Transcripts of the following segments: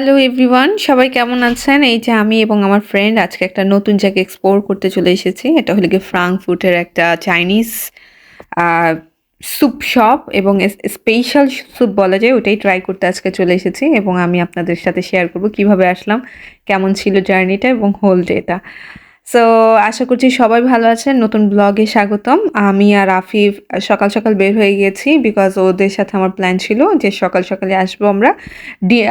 Hello everyone, সবাই কেমন আছেন? এই যে আমি এবং আমার ফ্রেন্ড আজকে একটা নতুন জায়গায় এক্সপ্লোর করতে চলে এসেছি। এটা হলো গিয়ে ফ্রাঙ্কফুটের একটা চাইনিজ স্যুপ শপ এবং স্পেশাল স্যুপ বলা যায়, ওটাই ট্রাই করতে আজকে চলে এসেছি এবং আমি আপনাদের সাথে শেয়ার করব কীভাবে আসলাম, কেমন ছিল জার্নিটা এবং হোল ডেটা সো আশা করছি সবাই ভালো আছেন। নতুন ব্লগে স্বাগতম। আমি আর আফিফ সকাল সকাল বের হয়ে গিয়েছি বিকজ ওদের সাথে আমার প্ল্যান ছিল যে সকাল সকালে আসব আমরা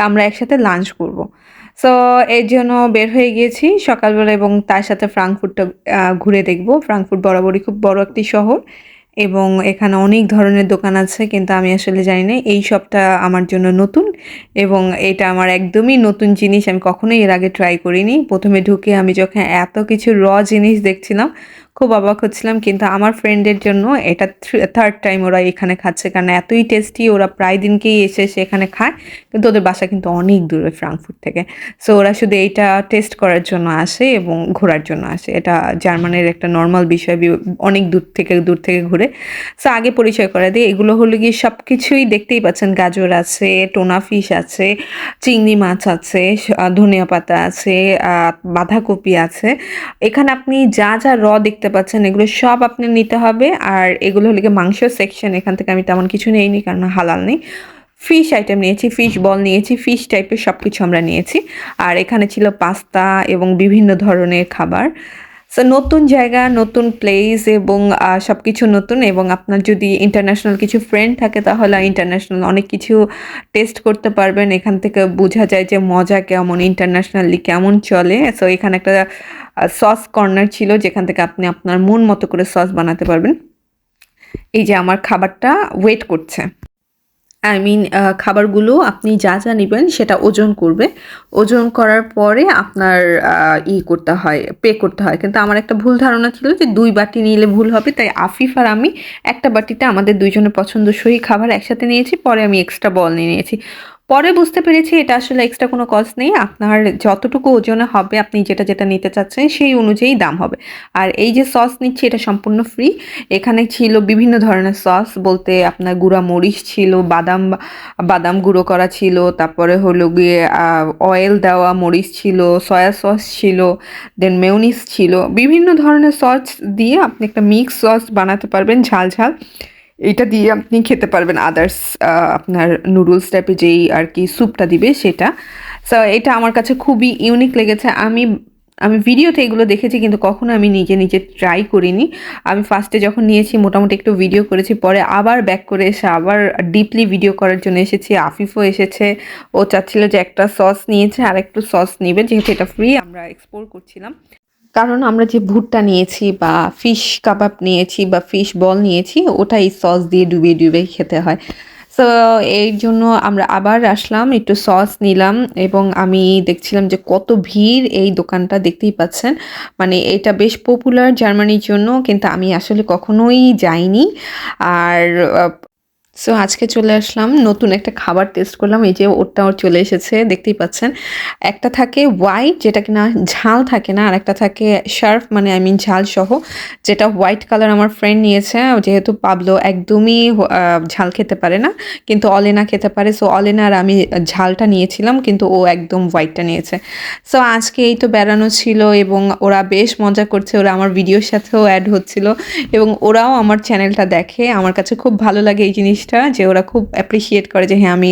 আমরা একসাথে লাঞ্চ করব। সো এর জন্য বের হয়ে গিয়েছি সকালবেলা এবং তার সাথে ফ্রাঙ্কফুটটা ঘুরে দেখব। ফ্রাঙ্কফুট বরাবরই খুব বড় একটি শহর। এবং এখানে অনেক ধরনের দোকান আছে, কিন্তু আমি আসলে জানি না, এই সবটা আমার জন্য নতুন এবং এটা আমার একদমই নতুন জিনিস, আমি কখনোই এর আগে ট্রাই করিনি। প্রথমে ঢুকে আমি যখন এত কিছু র জিনিস দেখছিলাম, খুব অবাক হচ্ছিলাম, কিন্তু আমার ফ্রেন্ডের জন্য এটা থার্ড টাইম ওরা এখানে খাচ্ছে, কারণ এতই টেস্টি ওরা প্রায় দিনকেই এসে সেখানে খায়, কিন্তু ওদের বাসা কিন্তু অনেক দূরে ফ্রাঙ্কফুট থেকে। সো ওরা শুধু এইটা টেস্ট করার জন্য আসে এবং ঘোরার জন্য আসে। এটা জার্মানির একটা নর্মাল বিষয় অনেক দূর থেকে দূর থেকে ঘুরে। সো আগে পরিচয় করে দিই। এগুলো হলো গিয়ে সব কিছুই দেখতেই পাচ্ছেন। গাজর আছে, টোনা ফিশ আছে, চিংড়ি মাছ আছে ধনিয়া পাতা আছে বাঁধাকপি আছে। এখানে আপনি যা যা র দেখতে পাচ্ছেন, এগুলো সব আপনি নিতে হবে। আর এগুলো হলো গিয়ে মাংস সেকশন এখান থেকে আমি তেমন কিছু নেইনি কারণ হালাল নেই। ফিশ আইটেম নিয়েছি ফিশ বল নিয়েছি ফিশ টাইপের সব কিছু আমরা নিয়েছি। আর এখানে ছিল পাস্তা এবং বিভিন্ন ধরনের খাবার। সো নতুন জায়গা, নতুন প্লেস এবং সব কিছু নতুন এবং আপনার যদি ইন্টারন্যাশনাল কিছু ফ্রেন্ড থাকে তাহলে ইন্টারন্যাশনাল অনেক কিছু টেস্ট করতে পারবেন। এখান থেকে বোঝা যায় যে মজা কেমন ইন্টারন্যাশনালি কেমন চলে। সো এখানে একটা সস কর্নার ছিল যেখান থেকে আপনি আপনার মন মতো করে সস বানাতে পারবেন। এই যে আমার খাবারটা ওয়েট করছে। আই মিন খাবারগুলো আপনি যা যা নেবেন সেটা ওজন করবে। ওজন করার পরে আপনার ই করতে হয় পে করতে হয়। কিন্তু আমার একটা ভুল ধারণা ছিল যে দুই বাটি নিলে ভুল হবে, তাই আফিফ আর আমি একটা বাটিতে আমাদের দুইজনের পছন্দসই খাবার একসাথে নিয়েছি, পরে আমি এক্সট্রা বল নিয়ে নিয়েছি। পরে বুঝতে পেরেছি এটা আসলে এক্সট্রা কোনো কস্ট নেই। আপনার যতটুকু ওজনে হবে, আপনি যেটা যেটা নিতে চাচ্ছেন সেই অনুযায়ী দাম হবে। আর এই যে সস নিচ্ছি, এটা সম্পূর্ণ ফ্রি এখানে ছিল বিভিন্ন ধরনের সস বলতে আপনার গুঁড়া মরিচ ছিল, বাদাম বাদাম গুঁড়ো করা ছিল, তারপরে হলো গিয়ে অয়েল দেওয়া মরিচ ছিল সয়া সস ছিল দেন মেউনিস ছিল। বিভিন্ন ধরনের সস দিয়ে আপনি একটা মিক্স সস বানাতে পারবেন ঝাল ঝাল। এটা দিয়ে আপনি খেতে পারবেন আদার্স আপনার নুডলস টাইপের যেই আর কি স্যুপটা দিবে সেটা। সো এটা আমার কাছে খুবই ইউনিক লেগেছে। আমি আমি ভিডিওতে এগুলো দেখেছি কিন্তু কখনো আমি নিজে নিজে ট্রাই করিনি। আমি ফার্স্টে যখন নিয়েছি, মোটামুটি একটু ভিডিও করেছি, পরে আবার ব্যাক করে এসে আবার ডিপলি ভিডিও করার জন্য এসেছি। আফিফও এসেছে। ও চাচ্ছিল যে একটা সস নিয়েছে আর একটু সস নিবে, যেহেতু এটা ফ্রি আমরা এক্সপ্লোর করছিলাম। কারণ আমরা যে ভুট্টা নিয়েছি বা ফিশ কাবাব নিয়েছি বা ফিশ বল নিয়েছি ওটা এই সস দিয়ে ডুবিয়ে ডুবিয়ে খেতে হয়। সো এই জন্য আমরা আবার আসলাম, একটু সস নিলাম এবং আমি দেখছিলাম যে কত ভিড় এই দোকানটা দেখতেই পাচ্ছেন। মানে এটা বেশ পপুলার জার্মানির জন্য, কিন্তু আমি আসলে কখনোই যাইনি। আর সো আজকে চলে আসলাম, নতুন একটা খাবার টেস্ট করলাম, এই যে ওরটা ওর চলে এসেছে, দেখতেই পাচ্ছেন। একটা থাকে হোয়াইট যেটা কিনা ঝাল থাকে না আর একটা থাকে শার্ফ মানে আই মিন ঝাল সহ, যেটা হোয়াইট কালার আমার ফ্রেন্ড নিয়েছে, যেহেতু পাবলো একদমই ঝাল খেতে পারে না, কিন্তু অলেনা খেতে পারে। সো অলেনা আর আমি ঝালটা নিয়েছিলাম, কিন্তু ও একদম হোয়াইটটা নিয়েছে। সো আজকে এই তো বেড়ানো ছিল এবং ওরা বেশ মজা করছে, ওরা আমার ভিডিওর সাথেও অ্যাড হচ্ছিল এবং ওরাও আমার চ্যানেলটা দেখে, আমার কাছে খুব ভালো লাগে এই জিনিসটা যে ওরা খুব অ্যাপ্রিসিয়েট করে যে হ্যাঁ আমি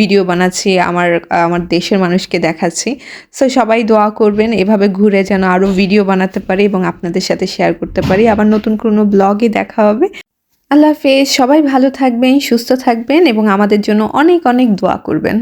ভিডিও বানাচ্ছি, আমার আমার দেশের মানুষকে দেখাচ্ছি। সো সবাই দোয়া করবেন, এভাবে ঘুরে যেন আরও ভিডিও বানাতে পারি এবং আপনাদের সাথে শেয়ার করতে পারি। আবার নতুন কোনো ব্লগে দেখা হবে। আল্লাহ হাফেজ, সবাই ভালো থাকবেন, সুস্থ থাকবেন এবং আমাদের জন্য অনেক অনেক দোয়া করবেন।